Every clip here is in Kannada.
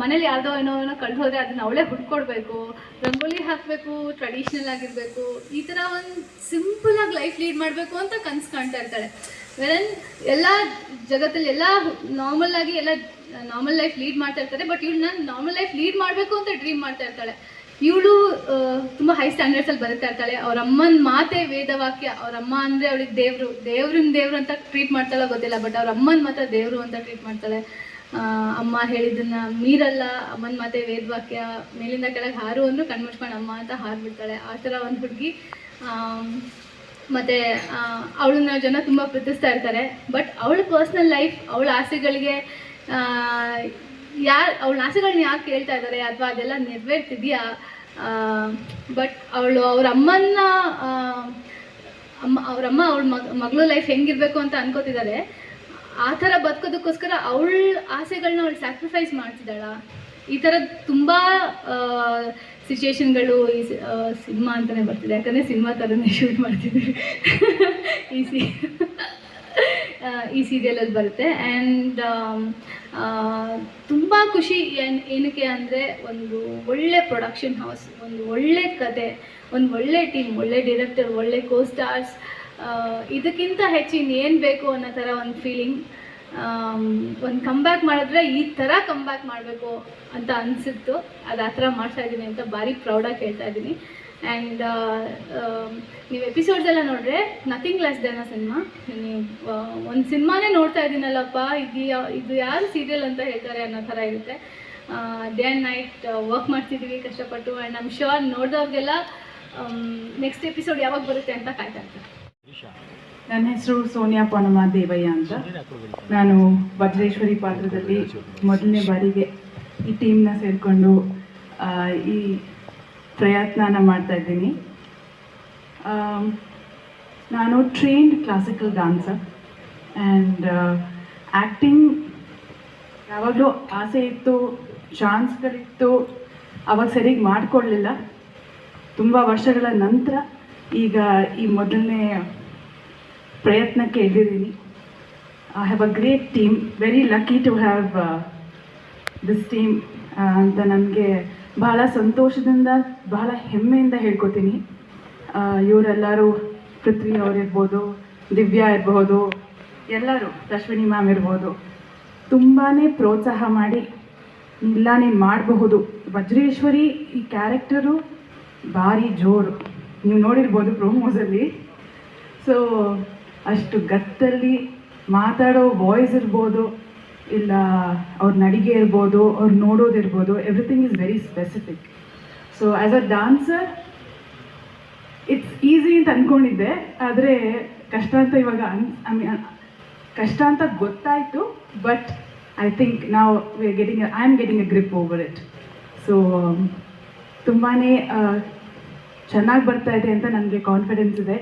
ಮನೇಲಿ ಯಾರ್ದೋ ಏನೋ ಏನೋ ಕಳ್ದು ಹೋದರೆ ಅದನ್ನ ಅವಳೇ ಹುಡ್ಕೊಡ್ಬೇಕು, ರಂಗೋಲಿ ಹಾಕಬೇಕು ಟ್ರೆಡಿಷ್ನಲ್ ಆಗಿರಬೇಕು, ಈ ಥರ ಒಂದು ಸಿಂಪಲಾಗಿ ಲೈಫ್ ಲೀಡ್ ಮಾಡಬೇಕು ಅಂತ ಕನ್ಸು ಕಾಣ್ತಾ ಇರ್ತಾಳೆ. ವೆರನ್ ಎಲ್ಲ ಜಗತ್ತಲ್ಲಿ ಎಲ್ಲ ನಾರ್ಮಲ್ ಆಗಿ ಎಲ್ಲ ನಾರ್ಮಲ್ ಲೈಫ್ ಲೀಡ್ ಮಾಡ್ತಾ ಇರ್ತಾರೆ ಬಟ್ ಇವ್ಳು ನಾನು ನಾರ್ಮಲ್ ಲೈಫ್ ಲೀಡ್ ಮಾಡಬೇಕು ಅಂತ ಡ್ರೀಮ್ ಮಾಡ್ತಾ ಇರ್ತಾಳೆ. ಇವಳು ತುಂಬ ಹೈ ಸ್ಟ್ಯಾಂಡರ್ಡ್ಸಲ್ಲಿ ಬರುತ್ತಾ ಇರ್ತಾಳೆ ಅವ್ರ ಅಮ್ಮನ ಮಾತೆ ವೇದವಾಕ್ಯ ಅವ್ರ ಅಮ್ಮ ಅಂದರೆ ಅವಳಿಗೆ ದೇವರು. ದೇವ್ರನ್ನ ದೇವ್ರು ಅಂತ ಟ್ರೀಟ್ ಮಾಡ್ತಾಳೋ ಗೊತ್ತಿಲ್ಲ ಬಟ್ ಅವ್ರ ಅಮ್ಮನ ಮಾತ್ರ ದೇವರು ಅಂತ ಟ್ರೀಟ್ ಮಾಡ್ತಾಳೆ. ಅಮ್ಮ ಹೇಳಿದನ್ನ ಮೀರಲ್ಲ. ಅಮ್ಮನ ಮಾತೆ ವೇದವಾಕ್ಯ ಮೇಲಿಂದ ಕೆಳಗೆ ಹಾರು ಅಂದ್ರು ಕಣ್ಮುಚ್ಕೊಂಡು ಅಮ್ಮ ಅಂತ ಹಾರ್ಬಿಡ್ತಾಳೆ. ಆ ಥರ ಒಂದು ಹುಡುಗಿ. ಮತ್ತು ಅವಳನ್ನ ಜನ ತುಂಬ ಪ್ರೀತಿಸ್ತಾ ಇರ್ತಾರೆ. ಬಟ್ ಅವಳ ಪರ್ಸ್ನಲ್ ಲೈಫ್ ಅವಳ ಆಸೆಗಳಿಗೆ ಯಾರು, ಅವಳ ಆಸೆಗಳನ್ನ ಯಾಕೆ ಕೇಳ್ತಾ ಇದ್ದಾರೆ ಅಥವಾ ಅದೆಲ್ಲ ನೆರವೇರ್ತಿದೆಯಾ? ಬಟ್ ಅವಳು ಅವ್ರ ಅಮ್ಮನ್ನ ಅಮ್ಮ ಅವ್ರಮ್ಮ ಅವಳ ಮಗ, ಮಗಳು ಲೈಫ್ ಹೆಂಗಿರ್ಬೇಕು ಅಂತ ಅನ್ಕೋತಿದ್ದಾರೆ ಆ ಥರ ಬದುಕೋದಕ್ಕೋಸ್ಕರ ಅವಳ ಆಸೆಗಳನ್ನ ಅವಳು ಸ್ಯಾಕ್ರಿಫೈಸ್ ಮಾಡ್ತಿದ್ದಾಳ? ಈ ಥರ ತುಂಬ ಸಿಚುವೇಶನ್ಗಳು ಈ ಸಿನಿಮಾ ಅಂತಲೇ ಬರ್ತಿದೆ. ಯಾಕಂದರೆ ಸಿನಿಮಾ ಥರನೇ ಶೂಟ್ ಮಾಡ್ತಿದ್ದೀವಿ ಈ ಸಿ ಈ ಸೀರಿಯಲಲ್ಲಿ ಬರುತ್ತೆ. ಆ್ಯಂಡ್ ತುಂಬ ಖುಷಿ ಏನು, ಏನಕ್ಕೆ ಅಂದರೆ ಒಂದು ಒಳ್ಳೆ ಪ್ರೊಡಕ್ಷನ್ ಹೌಸ್ ಒಂದು ಒಳ್ಳೆ ಕತೆ, ಒಂದು ಒಳ್ಳೆ ಟೀಮ್ ಒಳ್ಳೆ ಡೈರೆಕ್ಟರ್ ಒಳ್ಳೆ ಕೋ ಸ್ಟಾರ್ಸ್ ಇದಕ್ಕಿಂತ ಹೆಚ್ಚಿನ ಏನು ಬೇಕು ಅನ್ನೋ ಥರ ಒಂದು ಫೀಲಿಂಗ್ ಒಂದು ಕಂಬ್ಯಾಕ್ ಮಾಡಿದ್ರೆ ಈ ಥರ ಕಂಬ್ಯಾಕ್ ಮಾಡಬೇಕು ಅಂತ ಅನಿಸಿತ್ತು. ಅದು ಆ ಥರ ಮಾಡ್ತಾ ಇದ್ದೀನಿ ಅಂತ ಭಾರಿ ಪ್ರೌಡಾಗಿ ಹೇಳ್ತಾ ಇದ್ದೀನಿ ಆ್ಯಂಡ್ ನೀವು ಎಪಿಸೋಡ್ಸ್ ಎಲ್ಲ ನೋಡಿದ್ರೆ nothing less than a cinema ನೀವು ಒಂದು ಸಿನಿಮಾನೇ ನೋಡ್ತಾ ಇದ್ದೀನಲ್ಲಪ್ಪ ಇದು ಇದು ಯಾರು ಸೀರಿಯಲ್ ಅಂತ ಹೇಳ್ತಾರೆ ಅನ್ನೋ ಥರ ಇರುತ್ತೆ. ಡೇ ಆ್ಯಂಡ್ ನೈಟ್ ವರ್ಕ್ ಮಾಡ್ತಿದ್ದೀವಿ ಕಷ್ಟಪಟ್ಟು ಆ್ಯಂಡ್ ಐಮ್ ಶ್ಯೂರ್ ನೋಡಿದವ್ರಿಗೆಲ್ಲ ನೆಕ್ಸ್ಟ್ ಎಪಿಸೋಡ್ ಯಾವಾಗ ಬರುತ್ತೆ ಅಂತ ಕಾಯ್ತಾ ಇರ್ತಾರೆ. ನನ್ನ ಹೆಸರು ಸೋನಿಯಾ ಪೊನಮ ದೇವಯ್ಯ ಅಂತ. ನಾನು ಭದ್ರೇಶ್ವರಿ ಪಾತ್ರದಲ್ಲಿ ಮೊದಲನೇ ಬಾರಿಗೆ ಈ ಟೀಮ್ನ ಸೇರಿಕೊಂಡು ಈ ಪ್ರಯತ್ನನ ಮಾಡ್ತಾ ಇದ್ದೀನಿ. ನಾನು trained classical dancer and acting ಯಾವಾಗಲೂ ಆಸೆ ಇತ್ತು ಚಾನ್ಸ್ಗಳಿತ್ತು ಅವಾಗ ಸರಿಗೆ ಮಾಡಿಕೊಡ್ಲಿಲ್ಲ ತುಂಬ ವರ್ಷಗಳ ನಂತರ ಈಗ ಈ ಮೊದಲನೇ ಪ್ರಯತ್ನಕ್ಕೆ ಇದ್ದಿದ್ದೀನಿ I have a great team very lucky to have this team ಅಂತ ನನಗೆ ಬಹಳ ಸಂತೋಷದಿಂದ, ಬಹಳ ಹೆಮ್ಮೆಯಿಂದ ಹೇಳ್ಕೊತೀನಿ. ಇವರೆಲ್ಲರೂ, ಪೃಥ್ವಿ ಅವರಿರ್ಬೋದು, ದಿವ್ಯಾ ಇರಬಹುದು ಎಲ್ಲರೂ, ಅಶ್ವಿನಿ ಮ್ಯಾಮ್ ಇರ್ಬೋದು ತುಂಬಾ ಪ್ರೋತ್ಸಾಹ ಮಾಡಿ, ಇಲ್ಲ ನೀನು ಮಾಡಬಹುದು. ವಜ್ರೇಶ್ವರಿ ಈ ಕ್ಯಾರೆಕ್ಟರು ಭಾರಿ ಜೋರು. ನೀವು ನೋಡಿರ್ಬೋದು ಪ್ರೋಮೋಸಲ್ಲಿ ಸೊ ಅಷ್ಟು ಗತ್ತಲ್ಲಿ ಮಾತಾಡೋ ವಾಯ್ಸ್ ಇರ್ಬೋದು. ಇಲ್ಲ, ಅವ್ರ ನಡಿಗೆ ಇರ್ಬೋದು, ಅವ್ರು ನೋಡೋದಿರ್ಬೋದು everything is very specific so as a dancer it's easy ಅಂತ ಅಂದ್ಕೊಂಡಿದ್ದೆ ಆದರೆ ಕಷ್ಟ ಅಂತ ಇವಾಗ ಅನ್ ಐ ಮೀನ್ ಕಷ್ಟ ಅಂತ ಗೊತ್ತಾಯಿತು ಬಟ್ ಐ ಥಿಂಕ್ ನಾವು getting I am getting a grip over it so ತುಂಬಾ ಚೆನ್ನಾಗಿ ಬರ್ತಾ ಇದೆ ಅಂತ ನನಗೆ ಕಾನ್ಫಿಡೆನ್ಸ್ ಇದೆ.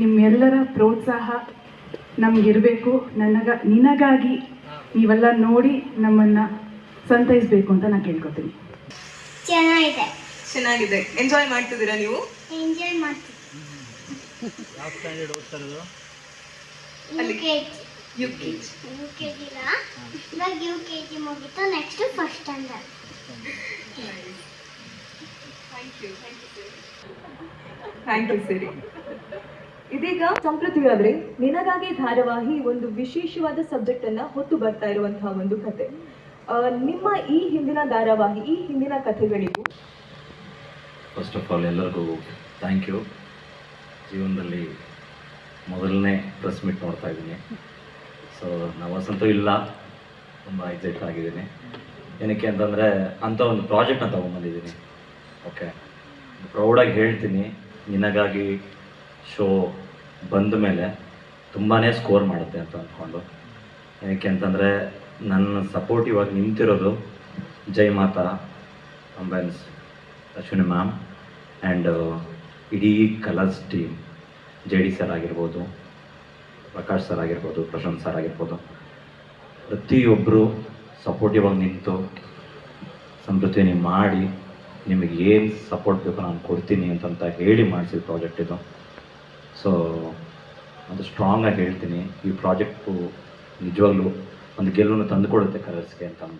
ನಿಮ್ಮೆಲ್ಲರ ಪ್ರೋತ್ಸಾಹ ನಮಗಿರಬೇಕು, ನನಗ, ನಿನಗಾಗಿ ನೀವೆಲ್ಲ ನೋಡಿ ನಮ್ಮನ್ನು ಸಂತೈಸಬೇಕು ಅಂತ ನಾನು ಕೇಳ್ಕೊತೀನಿ. ಚೆನ್ನಾಗಿದೆ. ಚೆನ್ನಾಗಿದೆ. ಎಂಜಾಯ್ ಮಾಡ್ತಿದ್ದೀರಾ ನೀವು? ಎಂಜಾಯ್ ಮಾಡ್ತೀವಿ ಯು ಅಲ್ಲಿ- K U K G U K G ಇವಾಗ ಯು ಕೆ ಜಿ ಮುಗೀತು. Next first standard thank you ಸರಿ ಇದೀಗ ಸಂಪ್ರತಿ ಅವರೇ ನಿನಗಾಗಿ ಧಾರಾವಾಹಿ ಒಂದು ವಿಶೇಷವಾದ ಸಬ್ಜೆಕ್ಟ್ ಅನ್ನ ಹೊತ್ತು ಬರ್ತಾ ಇರುವಂತಹ ಒಂದು ಕತೆ. ನಿಮ್ಮ ಈ ಹಿಂದಿನ ಧಾರಾವಾಹಿ, ಈ ಹಿಂದಿನ ಕಥೆಗಳಿಗೂ? ಫಸ್ಟ್ ಆಫ್ ಆಲ್ ಎಲ್ಲರಿಗೂ ಥ್ಯಾಂಕ್ ಯು ಜೀವನದಲ್ಲಿ ಮೊದಲನೇ ಪ್ರೆಸ್ ಮೀಟ್ ನೋಡ್ತಾ ಇದ್ದೀನಿ. ಸೊ ನವಸಂತೂ ಇಲ್ಲ. ತುಂಬ ಎಕ್ಸೈಟ್ ಆಗಿದ್ದೀನಿ. ಏನಕ್ಕೆ ಅಂತಂದರೆ ಅಂಥ ಒಂದು ಪ್ರಾಜೆಕ್ಟ್ನ ತೊಗೊಂಬಂದಿದ್ದೀನಿ ಓಕೆ ಪ್ರೌಡಾಗಿ ಹೇಳ್ತೀನಿ. ನಿನಗಾಗಿ ಶೋ ಬಂದ ಮೇಲೆ ತುಂಬಾ ಸ್ಕೋರ್ ಮಾಡುತ್ತೆ ಅಂತ ಅಂದ್ಕೊಂಡು. ಯಾಕೆ ಅಂತಂದರೆ ನನ್ನ ಸಪೋರ್ಟಿವ್ ಆಗಿ ನಿಂತಿರೋದು ಜೈ ಮಾತಾ, ಅಂಬೆನ್ಸ್, ಅಶ್ವಿನಿ ಮ್ಯಾಮ್ ಆ್ಯಂಡ್ ಇಡೀ Colors team J D sir ಆಗಿರ್ಬೋದು, ಪ್ರಕಾಶ್ ಸರ್ ಆಗಿರ್ಬೋದು, ಪ್ರಶಾಂತ್ ಸರ್ ಆಗಿರ್ಬೋದು. ಪ್ರತಿಯೊಬ್ಬರು ಸಪೋರ್ಟಿವ್ ಆಗಿ ನಿಂತು ಸಮೃದ್ಧಿ ಮಾಡಿ ನಿಮಗೆ ಏನು ಸಪೋರ್ಟ್ ಬೇಕು ನಾನು ಕೊಡ್ತೀನಿ ಅಂತಂತ ಹೇಳಿ ಮಾಡಿಸಿದ ಪ್ರಾಜೆಕ್ಟ್ ಇದು. ಸೊ ಅದು ಸ್ಟ್ರಾಂಗಾಗಿ ಹೇಳ್ತೀನಿ. ಈ ಪ್ರಾಜೆಕ್ಟು ನಿಜವಾಗ್ಲೂ ಒಂದು ಗೆಲುವನ್ನು ತಂದುಕೊಡುತ್ತೆ ಕಲರ್ಸ್ಗೆ ಅಂತ.